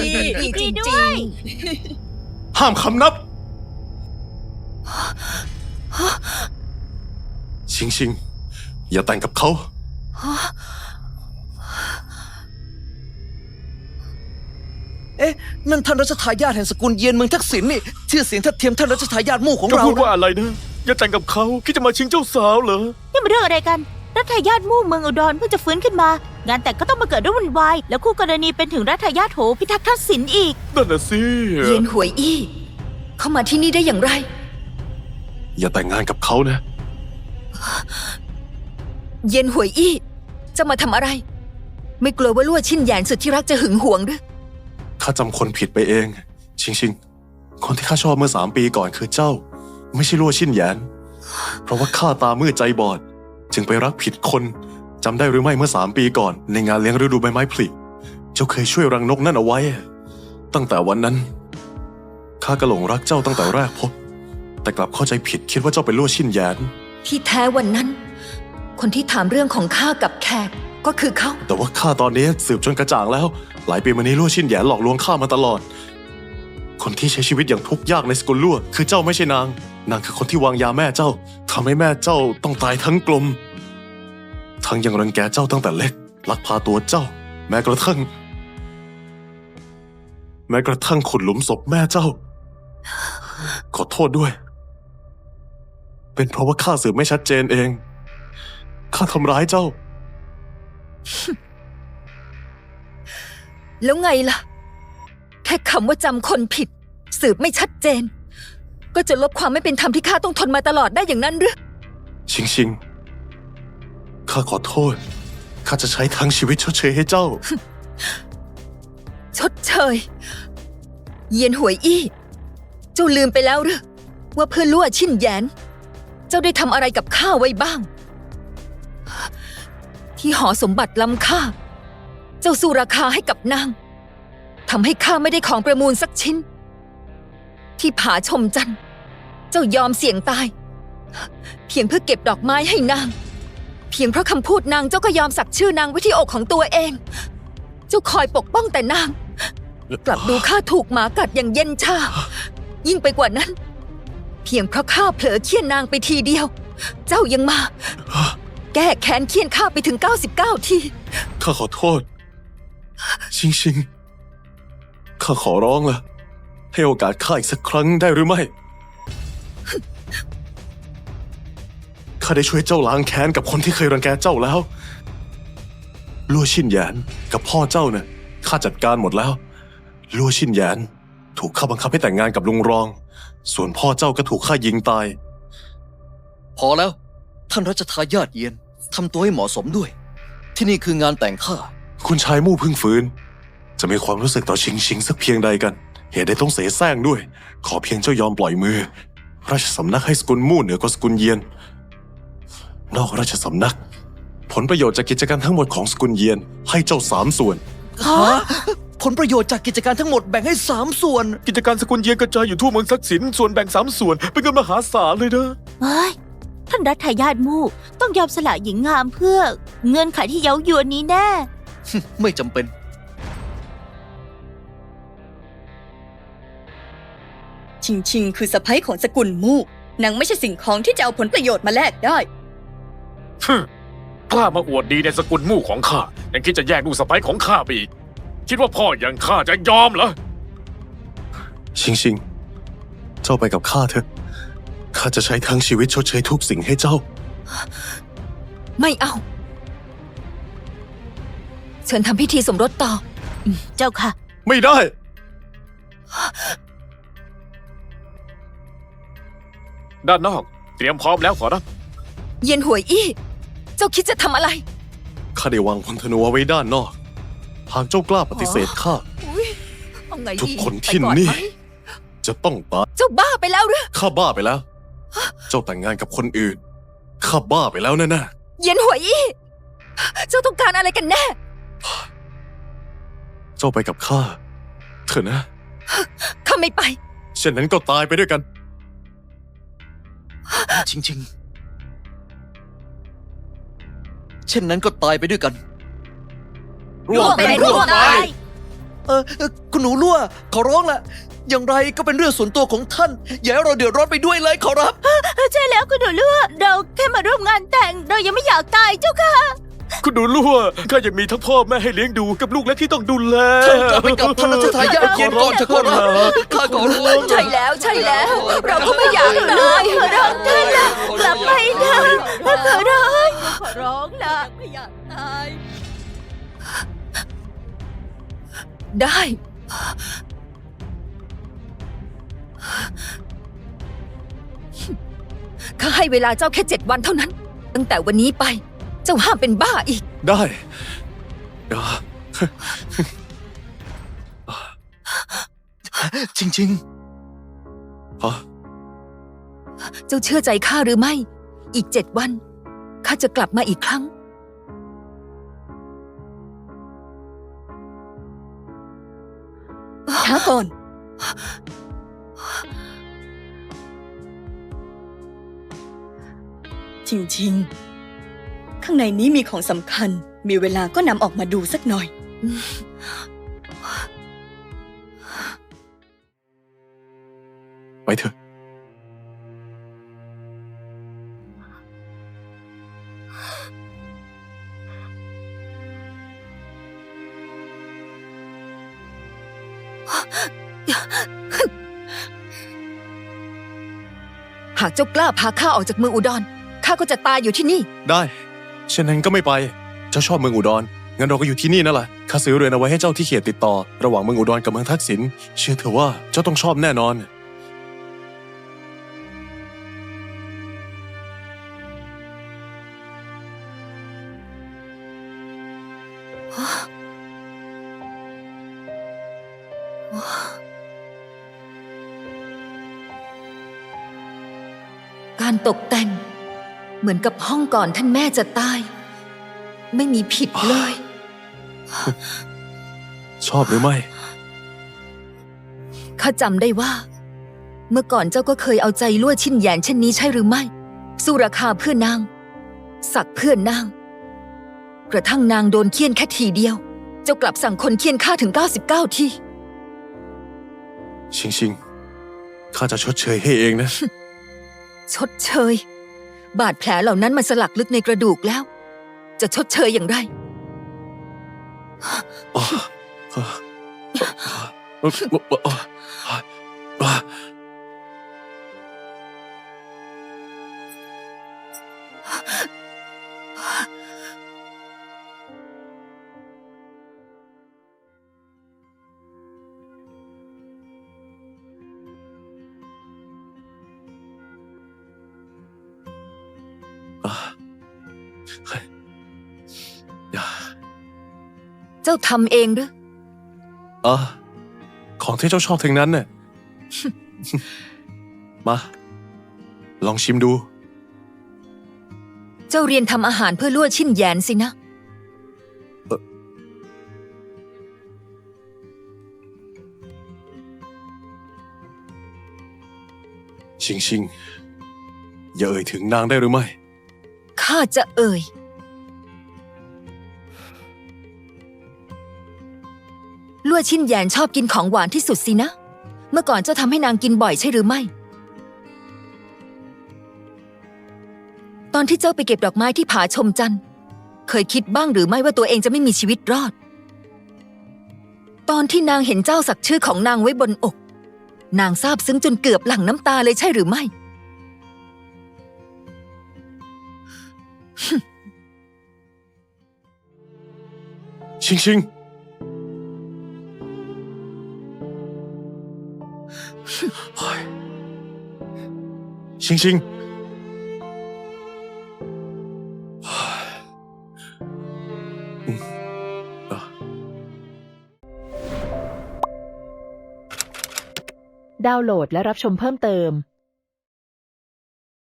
ดีจริงด้วยห้ามคำนับ ชิงชิง อย่าแต่งกับเขา เอ๊ะ นั่นท่านรัชทายาทแห่งสกุลเยียนเมืองทักษิณนี่ชื่อเสียงทัดเทียมท่านรัชทายาทหมู่ของจะเราพูดว่านะอะไรนะ อย่าแต่งกับเขาคิดจะมาชิงเจ้าสาวเหรอ นี่มันเรื่องอะไรกัน รัฐทายาทมู่เมืองอุดรเพิ่งจะฟื้นขึ้นมา งานแต่งก็ต้องมาเกิดเรื่องวุ่นวายแล้วคู่กรณีเป็นถึงรัฐทายาทโหพิทักษ์ทักษิณอีก นั่นน่ะสิๆเย็นหวยอี้ เข้ามาที่นี่ได้อย่างไร อย่าแต่งงานกับเขานะ เย็นหวยอี้ จะมาทำอะไร ไม่กลัวว่าลั่วชินหยานสุดที่รักจะหึงหวงหรือข้าจำคนผิดไปเอง ชิงชิงคนที่ข้าชอบเมื่อสามปีก่อนคือเจ้า ไม่ใช่ลั่วชินหยานเพราะว่าข้าตามืดใจบอด จึงไปรักผิดคนจำได้หรือไม่เมื่อสามปีก่อน ในงานเลี้ยงฤดูใบไม้ผลิเจ้าเคยช่วยรังนกนั่นเอาไว้ ตั้งแต่วันนั้นข้าก็หลงรักเจ้าตั้งแต่แรกพบ แต่กลับเข้าใจผิดคิดว่าเจ้าเป็นลั่วชินหยานที่แท้วันนั้น คนที่ถามเรื่องของข้ากับแขกก็คือเขา แต่ว่าข้าตอนนี้สืบจนกระจ่างแล้ว หลายปีมานี้ลั่วชินแหยนหลอกลวงข้ามาตลอด คนที่ใช้ชีวิตอย่างทุกข์ยากในสกุลลั่วคือเจ้าไม่ใช่นาง นางคือคนที่วางยาแม่เจ้าทำให้แม่เจ้าต้องตายทั้งกลม ทั้งยังรังแกเจ้าตั้งแต่เล็ก ลักพาตัวเจ้า แม้กระทั่ง แม้กระทั่งขุดหลุมศพแม่เจ้า ขอโทษด้วย เป็นเพราะว่าข้าสืบไม่ชัดเจนเอง ข้าทำร้ายเจ้า แล้วไงล่ะ แค่คำว่าจำคนผิด สืบไม่ชัดเจน ก็จะลบความไม่เป็นธรรมที่ข้าต้องทนมาตลอดได้อย่างนั้นหรือ ชิงชิง ข้าขอโทษ ข้าจะใช้ทั้งชีวิตชดเชยให้เจ้า ชดเชย เยียนหวยอี้ เจ้าลืมไปแล้วหรือว่าเพื่อนลั่วชินแยน เจ้าได้ทำอะไรกับข้าไว้บ้าง ที่หอสมบัติล้ำค่า เจ้าสู้ราคาให้กับนางทำให้ข้าไม่ได้ของประมูลสักชิ้น ที่ผาชมจันทร์เจ้ายอมเสี่ยงตาย เพียงเพื่อเก็บดอกไม้ให้นาง เพียงเพราะคำพูดนางเจ้าก็ยอมสักชื่อนางไว้ที่อกของตัวเอง เจ้าคอยปกป้องแต่นาง กลับดูข้าถูกหมากัดอย่างเย็นชา ยิ่งไปกว่านั้น เพียงเพราะข้าเผลอเคี่ยนนางไปทีเดียว เจ้ายังมา แก้แค้นเคี่ยนข้าไปถึง 99 ทีข้าขอโทษ ชิงชิงข้าขอร้องละให้โอกาสข้าอีกสักครั้งได้หรือไม่ ข้าได้ช่วยเจ้าล้างแค้นกับคนที่เคยรังแกเจ้าแล้วลั่วชินหยานกับพ่อเจ้าเนี่ยข้าจัดการหมดแล้วลั่วชินหยานถูกข้าบังคับให้แต่งงานกับลุงรอง ส่วนพ่อเจ้าก็ถูกข้ายิงตาย พอแล้ว ท่านรัชทายาทเยียนทำตัวให้เหมาะสมด้วย ที่นี่คืองานแต่งข้า คุณชายมู่เพึ่งฟื้น จะมีความรู้สึกต่อชิงชิงสักเพียงใดกัน เหตุใดต้องเสแสร้งด้วย ขอเพียงเจ้ายอมปล่อยมือ ราชสำนักให้สกุลมู่เหนือกว่าสกุลเยียน นอกราชสำนัก ผลประโยชน์จากกิจการทั้งหมดของสกุลเยียนให้เจ้าสามส่วน ฮะผลประโยชน์จากกิจการทั้งหมดแบ่งให้สามส่วน กิจการสกุลเยียนกระจายอยู่ทั่วเมืองทักษิณส่วนแบ่งสามส่วน เป็นเงินมหาศาลเลยนะ เฮ้ยท่านรัฐทายาทมู่ต้องยอมสละหญิงงามเพื่อ เงินขายที่เย้ายวนนี้แน่ ไม่จำเป็น ชิงชิงคือสะพ้ยของสกุลมู่นางไม่ใช่สิ่งของที่จะเอาผลประโยชน์มาแลกได้ ฮึมกล้ามาอวดดีในสกุลหมู่ของข้ายังคิดจะแย่งลูกสะใภ้ของข้าไปอีก คิดว่าพ่ออย่างข้าจะยอมเหรอ ชิงชิง เจ้าไปกับข้าเถอะ ข้าจะใช้ทั้งชีวิตชดเชยทุกสิ่งให้เจ้า ไม่เอา เชิญทำพิธีสมรสต่อเจ้าค่ะ ไม่ได้ ด้านนอก เตรียมพร้อมแล้วขอรับ เย็นหวยอี้เจ้าคิดจะทำอะไร ข้าได้วางพลธนูเอาไว้ด้านนอก หากเจ้ากล้าปฏิเสธข้า อุ๊ยเอาไงดีทุกคนที่ไปก่อนี่ ไหมจะต้องตาย เจ้าบ้าไปแล้วหรือข้าบ้าไปแล้ว เจ้าแต่งงานกับคนอื่น ข้าบ้าไปแล้วแน่เย็นหวยอี้เจ้าต้องการอะไรกันแน่ ๆ เจ้าไปกับข้า เถอะนะ ข้าไม่ไป เช่นนั้นก็ตายไปด้วยกัน จริง เช่นนั้นก็ตายไปด้วยกันร่วงเป็นร่วงตายเออเออคุณหนูลั่วขอร้องละอย่างไรก็เป็นเรื่องส่วนตัวของท่าน อย่าให้เราเดือดร้อนไปด้วยเลยขอรับ ใช่แล้วคุณหนูเลือเราแค่มาร่วมงานแต่ง เรายังไม่อยากตายเจ้าค่ะ คุณดูลั่วข้ายังมีทั้งพ่อแม่ให้เลี้ยงดูกับลูกเล็กที่ต้องดูแลท่านกลับไปกับท่านรัชทายาทเย็นก่อนเถอะขอรับข้าขอร้องใช่แล้วใช่แล้ว เราก็ไม่อยากตายขอร้องท่านละกลับไปเถอะขอร้องขอร้องละไม่อยากตาย ได้ ข้าให้เวลาเจ้าแค่เจ็ดวันเท่านั้น ตั้งแต่วันนี้ไป เจ้าห้ามเป็นบ้าอีก ได้อ่าจริงฮะเจ้าเชื่อใจข้าหรือไม่ อีกเจ็ดวันข้าจะกลับมาอีกครั้ง ช้าก่อน จริงๆ ข้างในนี้มีของสำคัญ มีเวลาก็นำออกมาดูสักหน่อย ไปเถอะหากเจ้ากล้าพาข้าออกจากเมืองอุดร ข้าก็จะตายอยู่ที่นี่ ได้ เช่นนั้นก็ไม่ไป เจ้าชอบเมืองอุดร งั้นเราก็อยู่ที่นี่นั่นแหละ ข้าซื้อเรือนเอาไว้ให้เจ้าที่เขตติดต่อ ระหว่างเมืองอุดรกับเมืองทักษิณ เชื่อเถอะว่าเจ้าต้องชอบแน่นอน การตกแต่ง เหมือนกับห้องก่อนท่านแม่จะตาย ไม่มีผิดเลย ชอบหรือไม่ ข้าจำได้ว่า เมื่อก่อนเจ้าก็เคยเอาใจลวดชิ้นแหยนเช่นนี้ใช่หรือไม่ สู้ราคาเพื่อนาง สักเพื่อนนาง กระทั่งนางโดนเคี่ยนแค่ทีเดียว เจ้ากลับสั่งคนเคี่ยนข้าถึง 99 ที่ ชิงชิงข้าจะชดเชยให้เองนะ ชดเชย บาดแผลเหล่านั้นมันสลักลึกในกระดูกแล้ว จะชดเชยอย่างไร เฮ้ยอย่าเจ้าทำเองหรืออะของที่เจ้าชอบทั้งนั้นเนี่ยมา ลองชิมดู เจ้าเรียนทำอาหารเพื่อลวดชิ้นแหยนสินะ ชิงชิง อย่าเอ่ยถึงนางได้หรือไม่ ข้าจะเอ่ย ลวดชิ้นแหยนชอบกินของหวานที่สุดสินะ เมื่อก่อนเจ้าทำให้นางกินบ่อยใช่หรือไม่ ตอนที่เจ้าไปเก็บดอกไม้ที่ผาชมจันทร์เคยคิดบ้างหรือไม่ว่าตัวเองจะไม่มีชีวิตรอด ตอนที่นางเห็นเจ้าสักชื่อของนางไว้บนอก นางซาบซึ้งจนเกือบหลั่งน้ำตาเลยใช่หรือไม่ ชิงชิงเฮ้ยชิงชิงเฮ้ยอืมอะดาวน์โหลดและรับชมเพิ่มเติม